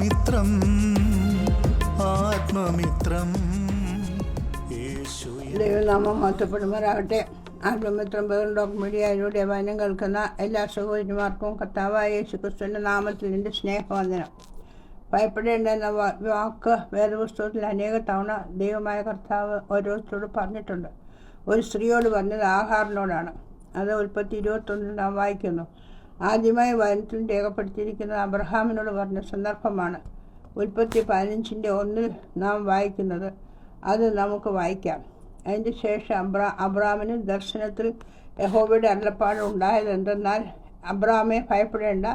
ആത്മമിത്രം ആത്മമിത്രം. ദൈവനാമം മഹത്വപ്പെടുമാറാകട്ടെ ആത്മമിത്രം ബഹുൻ ഡോക് മീഡിയയിലൂടെ വചനം കേൾക്കുന്ന എല്ലാ സഹോദരിമാർക്കും കർത്താവായ യേശു ക്രിസ്തുവിന്റെ നാമത്തിൽ എന്റെ സ്നേഹവന്ദനം. ഭയപ്പെടേണ്ട എന്ന വാ- വാക്ക് വേദപുസ്തകത്തിൽ അനേക തവണ ദൈവമായ കർത്താവ് ഓരോരുത്തരോട് പറഞ്ഞിട്ടുണ്ട്. ഒരു സ്ത്രീയോട് പറഞ്ഞത് ആഹാറിനോടാണ്. അത് ഉൽപ്പത്തി ഇരുപത്തൊന്നിൽ നാം വായിക്കുന്നു. ആദ്യമായി വചനത്തിൽ രേഖപ്പെടുത്തിയിരിക്കുന്നത് അബ്രഹാമിനോട് പറഞ്ഞ സന്ദർഭമാണ്. ഉൽപ്പത്തി പതിനഞ്ചിന്റെ ഒന്നിൽ നാം വായിക്കുന്നത്. അത് നമുക്ക് വായിക്കാം. അതിന് ശേഷം അബ്രാ അബ്രാമിന് ദർശനത്തിൽ യഹോബയുടെ അരുളപ്പാട് ഉണ്ടായത് എന്തെന്നാൽ അബ്രാമെ ഭയപ്പെടേണ്ട.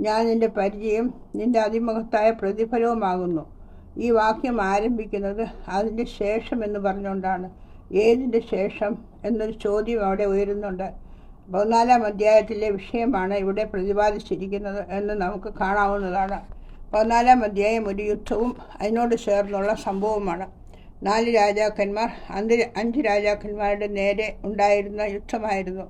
ഞാൻ നിന്റെ പരിചയം നിന്റെ അതിമഹത്തായ പ്രതിഫലവുമാകുന്നു. ഈ വാക്യം ആരംഭിക്കുന്നത് അതിന്റെ ശേഷം എന്ന് പറഞ്ഞുകൊണ്ടാണ്. ഏതിന്റെ ശേഷം എന്നൊരു ചോദ്യം അവിടെ ഉയരുന്നുണ്ട്. പതിനാലാം അധ്യായത്തിലെ വിഷയമാണ് ഇവിടെ പ്രതിപാദിച്ചിരിക്കുന്നത് എന്ന് നമുക്ക് കാണാവുന്നതാണ്. പതിനാലാം അധ്യായം ഒരു യുദ്ധവും അതിനോട് ചേർന്നുള്ള സംഭവമാണ് നാല് രാജാക്കന്മാർ അഞ്ച് അഞ്ച് രാജാക്കന്മാരുടെ നേരെ ഉണ്ടായിരുന്ന യുദ്ധമായിരുന്നു.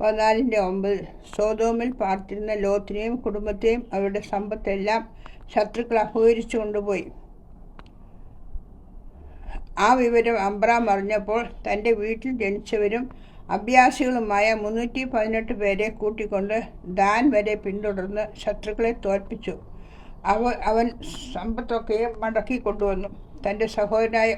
പതിനാലിന്റെ ഒമ്പത് സോതോമിൽ പാർത്തിരുന്ന ലോത്തിനെയും കുടുംബത്തെയും അവരുടെ സമ്പത്തെല്ലാം ശത്രുക്കൾ അപഹരിച്ചു കൊണ്ടുപോയി. ആ വിവരം അംബ്രാം അറിഞ്ഞപ്പോൾ തന്റെ വീട്ടിൽ ജനിച്ചവരും അഭ്യാസികളുമായ മുന്നൂറ്റി പതിനെട്ട് പേരെ കൂട്ടിക്കൊണ്ട് ദാൻ വരെ പിന്തുടർന്ന് ശത്രുക്കളെ തോൽപ്പിച്ചു. അവ അവൻ സമ്പത്തൊക്കെയും മടക്കി കൊണ്ടുവന്നു. തന്റെ സഹോദരനായ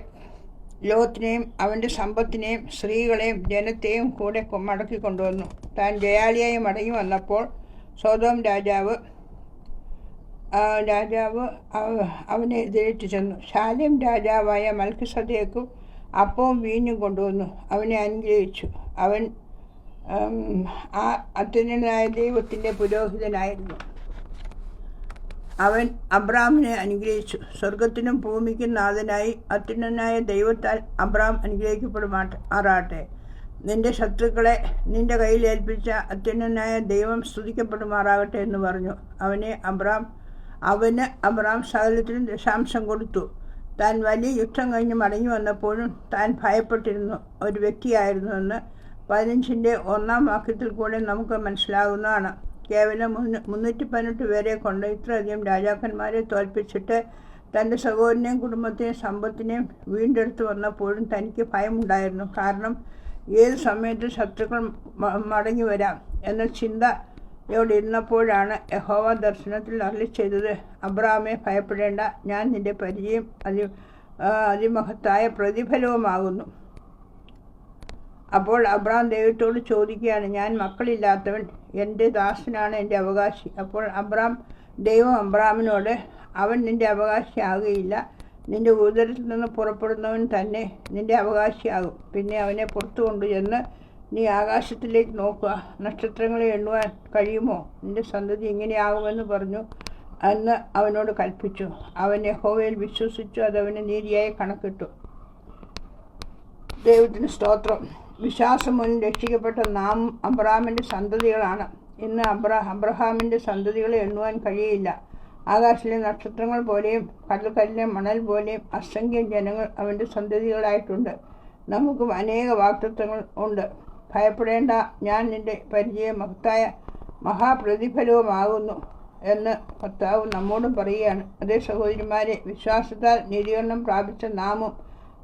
ലോത്തിനെയും അവന്റെ സമ്പത്തിനെയും സ്ത്രീകളെയും ജനത്തെയും കൂടെ മടക്കി കൊണ്ടുവന്നു. താൻ ജയാളിയായി മടങ്ങി വന്നപ്പോൾ സോതോം രാജാവ് രാജാവ് അവനെ എതിരേറ്റ് ചെന്നു. ശാലേം രാജാവായ മൽക്കിസദേക്കും അപ്പവും വീഞ്ഞും കൊണ്ടുവന്നു. അവനെ അനുഗ്രഹിച്ചു. അവൻ ആ അത്യുന്നതനായ ദൈവത്തിന്റെ പുരോഹിതനായിരുന്നു. അവൻ അബ്രാമിനെ അനുഗ്രഹിച്ചു. സ്വർഗത്തിനും ഭൂമിക്കും നാഥനായി അത്യുന്നതനായ ദൈവത്താൽ അബ്രാം അനുഗ്രഹിക്കപ്പെടുമാട്ടെ ആറാട്ടെ. നിന്റെ ശത്രുക്കളെ നിന്റെ കയ്യിൽ ഏൽപ്പിച്ച അത്യുന്നതനായ ദൈവം സ്തുതിക്കപ്പെടുമാറാകട്ടെ എന്ന് പറഞ്ഞു. അവനെ അബ്രാം അവന് അബ്രാം സകലത്തിനും ദശാംശം കൊടുത്തു. താൻ വലിയ യുദ്ധം കഴിഞ്ഞ് മടങ്ങി വന്നപ്പോഴും താൻ ഭയപ്പെട്ടിരുന്നു. ഒരു വ്യക്തിയായിരുന്നുവെന്ന് പതിനഞ്ചിന്റെ ഒന്നാം വാക്യത്തിൽ കൂടെ നമുക്ക് മനസ്സിലാകുന്നതാണ്. കേവലം മുന്ന- മുന്നൂറ്റി പതിനെട്ട് പേരെ കൊണ്ട് ഇത്രയധികം രാജാക്കന്മാരെ തോൽപ്പിച്ചിട്ട് തന്റെ സഹോദരനെയും കുടുംബത്തെയും സമ്പത്തിനെയും വീണ്ടെടുത്ത് വന്നപ്പോഴും തനിക്ക് ഭയമുണ്ടായിരുന്നു. കാരണം ഏത് സമയത്ത് ശത്രുക്കൾ മടങ്ങി വരാം എന്ന ഇരുന്നപ്പോഴാണ് യഹോവ ദർശനത്തിൽ അരളി ചെയ്തത്. അബ്രാമെ ഭയപ്പെടേണ്ട. ഞാൻ നിന്റെ പരിചയം അതി അതിമഹത്തായ പ്രതിഫലവുമാകുന്നു. അപ്പോൾ അബ്രാം ദൈവത്തോട് ചോദിക്കുകയാണ് ഞാൻ മക്കളില്ലാത്തവൻ എന്റെ ദാസനാണ് എന്റെ അവകാശി. അപ്പോൾ അബ്രാം ദൈവം അബ്രാമിനോട് അവൻ നിന്റെ അവകാശിയാകുകയില്ല. നിന്റെ ഉദരത്തിൽ നിന്ന് പുറപ്പെടുന്നവൻ തന്നെ നിന്റെ അവകാശിയാകും. പിന്നെ അവനെ പുറത്തു കൊണ്ടുചെന്ന് നീ ആകാശത്തിലേക്ക് നോക്കുക. നക്ഷത്രങ്ങളെ എണ്ണുവാൻ കഴിയുമോ? എന്റെ സന്തതി ഇങ്ങനെയാകുമെന്ന് പറഞ്ഞു. എന്ന് അവനോട് കൽപ്പിച്ചു. അവൻ യഹോവയിൽ വിശ്വസിച്ചു. അതവന് നീതിയായി കണക്കിട്ടു. ദൈവത്തിന് സ്തോത്രം. വിശ്വാസം മുൻ രക്ഷിക്കപ്പെട്ട നാം അബ്രഹാമിന്റെ സന്തതികളാണ്. ഇന്ന് അബ്ര അബ്രഹാമിന്റെ സന്തതികളെ എണ്ണുവാൻ കഴിയില്ല. ആകാശിലെ നക്ഷത്രങ്ങൾ പോലെയും കടൽക്കല്ലിലെ മണൽ പോലെയും അസംഖ്യം ജനങ്ങൾ അവന്റെ സന്തതികളായിട്ടുണ്ട്. നമുക്കും അനേക വാക്തത്വങ്ങൾ ഉണ്ട്. ഭയപ്പെടേണ്ട. ഞാൻ നിന്റെ പരിചയം മഹത്തായ മഹാപ്രതിഫലവുമാകുന്നു എന്ന് കർത്താവ് നമ്മോടും പറയുകയാണ്. അതേ സഹോദരിമാരെ വിശ്വാസത്താൽ നിരീകരണം പ്രാപിച്ച നാമും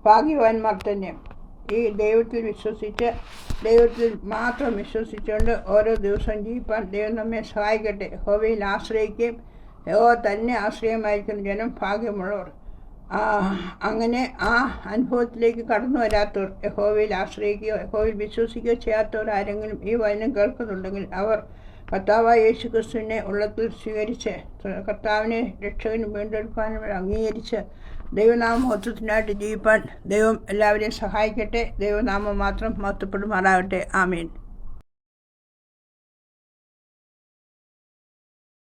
ഭാഗ്യവാന്മാർ തന്നെ. ഈ ദൈവത്തിൽ വിശ്വസിച്ച് ദൈവത്തിൽ മാത്രം വിശ്വസിച്ചുകൊണ്ട് ഓരോ ദിവസം ജീവിപ്പാൻ ദൈവം നമ്മെ സഹായിക്കട്ടെ. ഹോവയിൽ ആശ്രയിക്കുകയും ഹോ തന്നെ ആശ്രയമായിരിക്കുന്ന ജനം ഭാഗ്യമുള്ളവർ. അങ്ങനെ ആ അനുഭവത്തിലേക്ക് കടന്നു വരാത്തവർ യഹോവയിൽ ആശ്രയിക്കുകയോ യഹോവയിൽ വിശ്വസിക്കുകയോ ചെയ്യാത്തവർ ആരെങ്കിലും ഈ വചനം കേൾക്കുന്നുണ്ടെങ്കിൽ അവർ കർത്താവായ യേശു ക്രിസ്തുവിനെ ഉള്ളത്തിൽ സ്വീകരിച്ച് കർത്താവിനെ രക്ഷകന് വീണ്ടെടുക്കാനും അംഗീകരിച്ച് ദൈവനാമ മഹത്വത്തിനായിട്ട് ജീവിപ്പാൻ ദൈവം എല്ലാവരെയും സഹായിക്കട്ടെ. ദൈവനാമം മാത്രം മഹത്വപ്പെടുമാറാകട്ടെ. ആമീൻ.